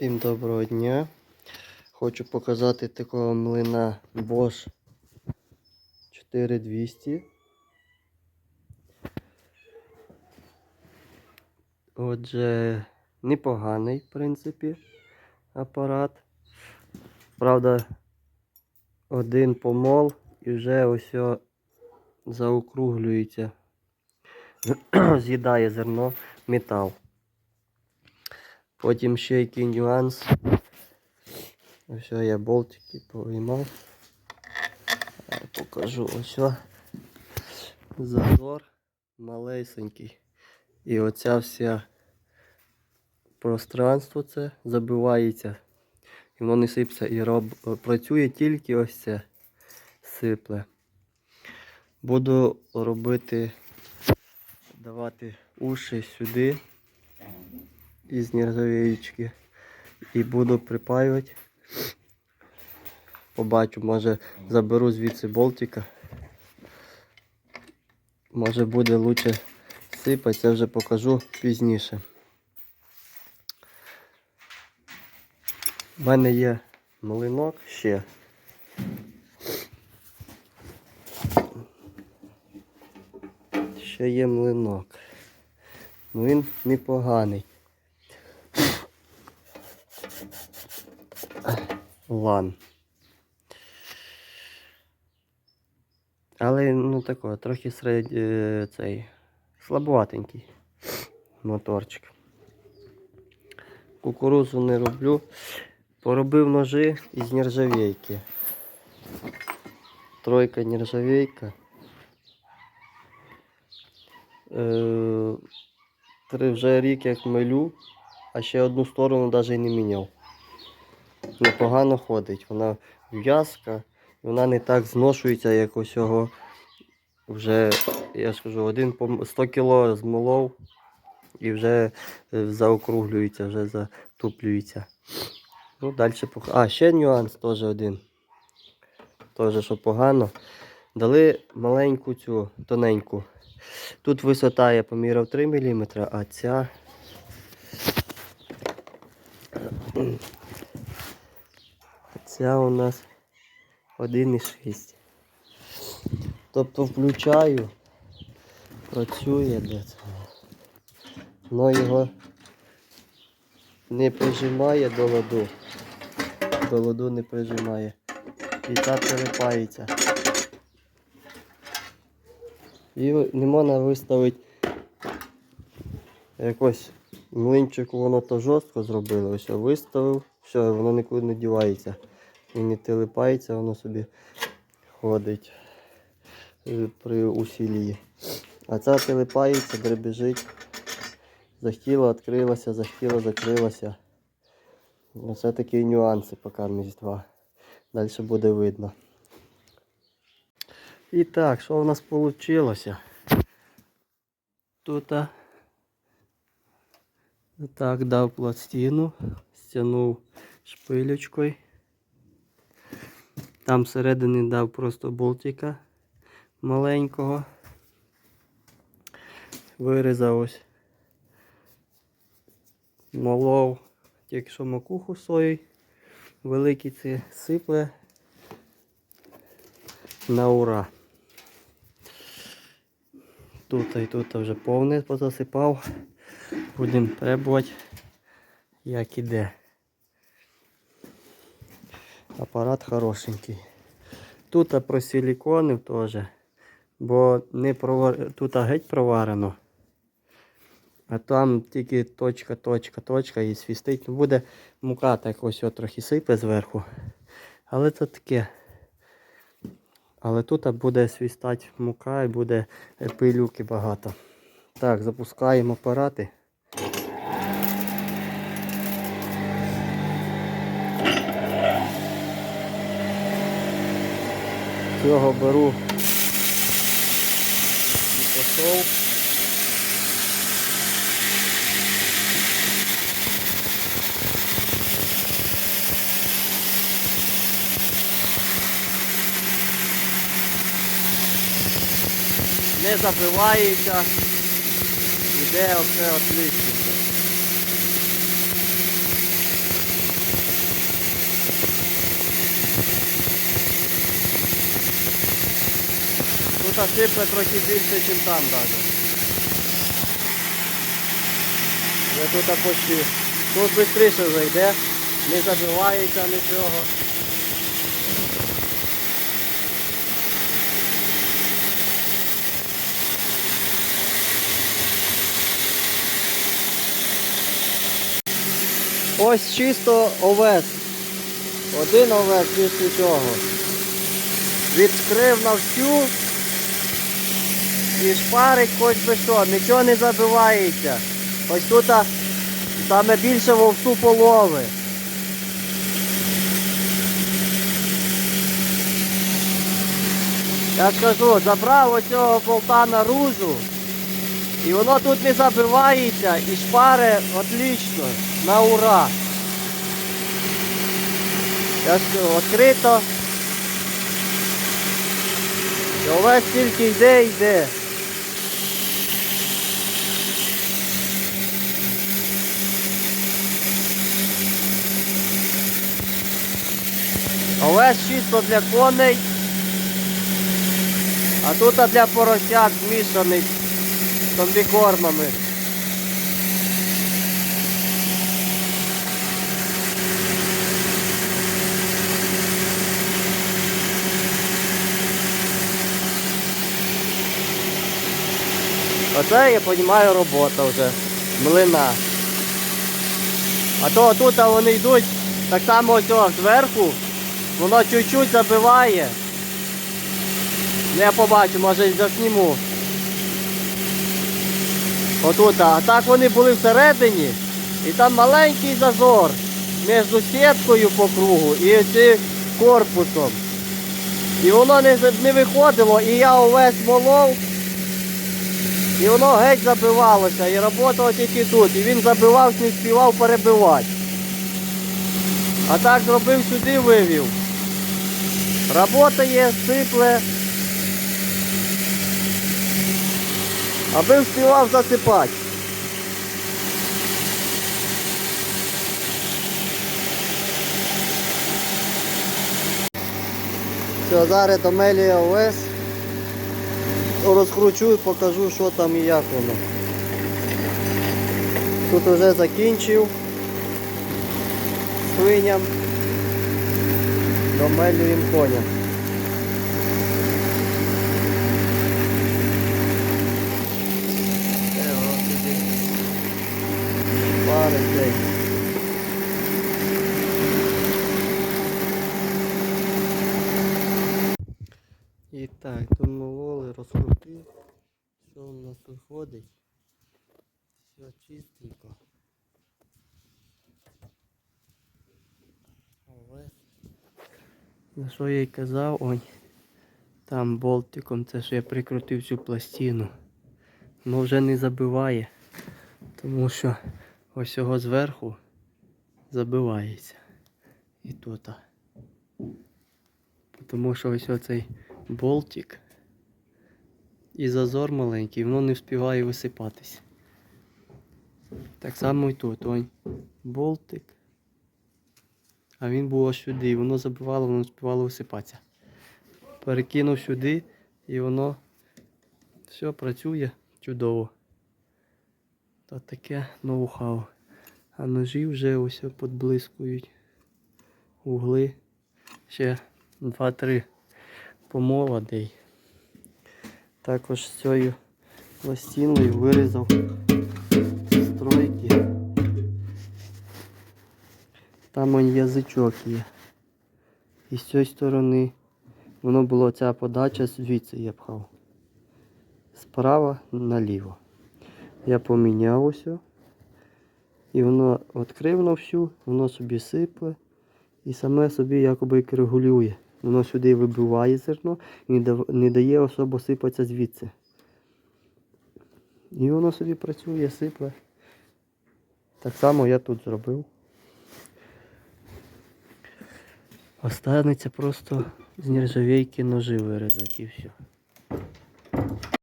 Всім доброго дня. Хочу показати такого млина Bosch 4200. Отже, непоганий, в принципі, апарат. Правда, один помол і вже ось заокруглюється. З'їдає зерно метал. Потім ще який нюанс. Ось я болтики повиймав. Е, Покажу ось. Зазор малесенький. І оця вся пространство це забивається. І воно не сипеться і роб... працює тільки ось це сипле. Буду робити, давати уші сюди із нержавеючки і буду припаювати. Побачу, може заберу звідси болтика. Може буде лучше сипати, це вже покажу пізніше. У мене є млинок ще. Ще є млинок. Ну він непоганий. Лан. Але ну тако, трохи серед е, цей слабоватенький моторчик. Кукурузу не роблю. Поробив ножи із нержавейки. Тройка нержавейка. Е, три вже рік як милю, а ще одну сторону навіть не міняв. Непогано ходить. Вона в'язка, вона не так зношується, як усього. Вже, я ж кажу, один 100 кг змолов і вже е, заокруглюється, вже затуплюється. Ну, далі пох... А, ще нюанс теж один. Теж, що погано. Дали маленьку цю тоненьку. Тут висота я поміряв 3 мм, а ця. Ця у нас 1,6. Тобто включаю, працює де це. Но його не прижимає до ладу. До ладу не прижимає. І та перепається. І не можна виставити якось млинчик воно то жорстко зробили. Ось я виставив, все, воно нікуди не дівається. І не телепається, воно собі ходить е, при усілії. А ця телепається, дребіжить. Захотіла, відкрилася, захотіла, закрилася. Оце такі нюанси два. Далі буде видно. І так, що в нас вийшло? Тут так дав пластину, стягнув шпилечкою. Там всередині дав просто болтика маленького. Вирізав ось. Молов тільки що макуху сої. Великий це сипле на ура. Тут і тут вже повне позасипав. Будемо пробувати, як іде. Апарат хорошенький. Тут про просиліконив теж, бо не провар... тут геть проварено. А там тільки точка, точка, точка і свістить. Ну, Буде мука так ось трохи сипе зверху. Але це таке. Але тут буде свістати мука і буде пилюки багато. Так, запускаємо апарати. Цього беру і пішов. Не забивається. Іде все отлично. Сипе трохи більше, ніж там навіть. Вже тут почти. Тут швидше вже йде, не забивається нічого. Ось чисто овес. Один овес без нічого. Відкрив на всю і шпарить хоч би що, нічого не забивається. Ось тут саме більше вовсу полови. Я скажу, забрав оцього болта наружу, і воно тут не забивається і шпари отлично, на ура. Я скажу, відкрито. І овець тільки йде, йде. Овець чисто для коней. А тут для поросят змішаний з комбікормами. Оце я розумію робота вже. Млина. А то тут вони йдуть так само ось зверху, воно чуть-чуть забиває. Ну я побачу, може й засніму. Отут, а так вони були всередині, і там маленький зазор між сіткою по кругу і цим корпусом. І воно не, не виходило, і я увесь молов, і воно геть забивалося, і працювало тільки тут. І він забивав, не співав перебивати. А так зробив сюди, вивів. Работає, сипле. Аби встигав засипати. Все, зараз до Мелія ОС. Розкручу і покажу, що там і як воно. Тут вже закінчив свиням. Домелюємо коня. Пари цей. І так, домоволи, розкрутив. Що у нас виходить? Все чистенько. Овес. На що я й казав, ой, там болтиком, це що я прикрутив цю пластину. Воно вже не забиває, тому що ось його зверху забивається. І тут. Тому що ось оцей болтик і зазор маленький, воно не встигає висипатись. Так само і тут, ой, болтик. А він був ось сюди, і воно забивало, воно встигало висипатися. Перекинув сюди і воно все працює чудово. Та таке ноу-хау. А ножі вже ось подблискують. Угли. Ще 2-3 помола дей. Також цією пластиною вирізав стройки. Там он язичок є. І з цієї сторони воно було ця подача звідси я пхав. Справа наліво. Я поміняв усе. І воно відкрив всю, воно собі сипле і саме собі якоби регулює. Воно сюди вибиває зерно і не не дає особо сипатися звідси. І воно собі працює, сипле. Так само я тут зробив. Останеться просто з нержавейки ножи вирізати і все.